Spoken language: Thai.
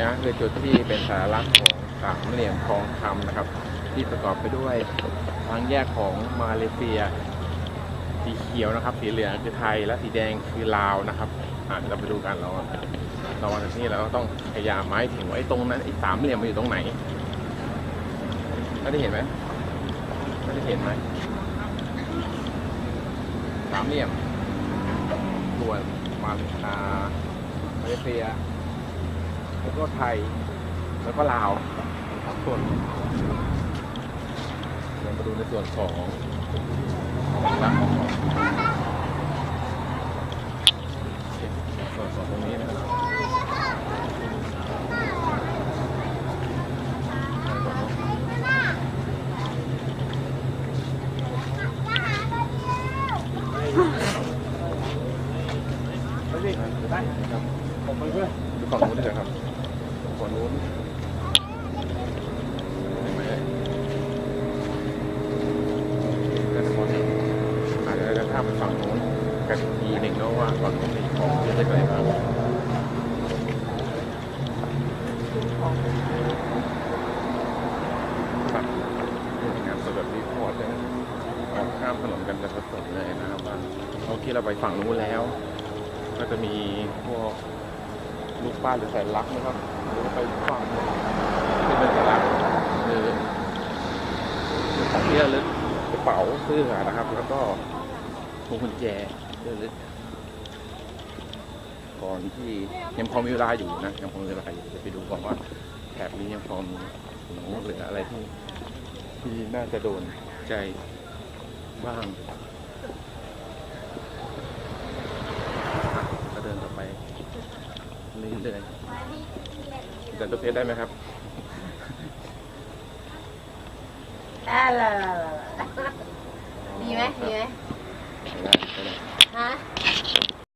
นะคือจุดที่เป็นสารักษ์ของสามเหลี่ยมทองคำนะครับ ที่ประกอบไปด้วยทางแยกของมาเลเซีย สีเขียวนะครับ สีเหลืองคือไทยและสีแดงคือลาวนะครับอะเราไปดูกันเราเราวันนี้เราก็ต้องพยายามไม้ถึงว่าไอ้ตรงนั้นไอ้สามเหลี่ยมมันอยู่ตรงไหนไม่ได้เห็นไหมไม่ได้เห็นไหมสามเหลี่ยมส่วนมาอ่ามาเลเซีย แล้วก็ไทย แล้วก็ลาวสามส่วนเรามาดูในส่วนของของรักของส่วนของตรงนี้นะครับไม่ได้ได้ครับผมไปเพื่อนดูฝั่งนู้นดีกว่าครับ ฝั่งนู้นเห็นไหมเอ่ยก็จะมองเห็นอาจจะถ้าไปฝั่งนู้นกันทีหนึ่งเนอะว่าฝั่งนู้นมีของเยอะเลยบ้างครับนี่งานสดแบบรีพอร์ตเนะออกข้ามถนนกันแบบสดๆเลยนะครับว่าโอเคเราไปฝั่งนู้นแล้ว ก็จะมีพวกลูกป้านหรือสัญลักษณ์นะครับ ไปฝั่งที่เป็นสัญลักษณ์คือคือของที่ระลึกกระเป๋าเสื้อนะครับ แล้วก็พวงกุญแจที่ระลึกก่อนที่ยังพอมีเวลาอยู่นะยังพอมีเวลาอยู่จะไปดูก่อนว่าแถบนี้ยังพอมีของหรืออะไรที่ที่น่าจะโดนใจบ้าง ก็เดินต่อไป เรื่อยๆแต่ตัวเทสได้ไหมครับอ่าล่ะล่ะล่ะล่ะดีไหมดีไหมได้ได้ฮะ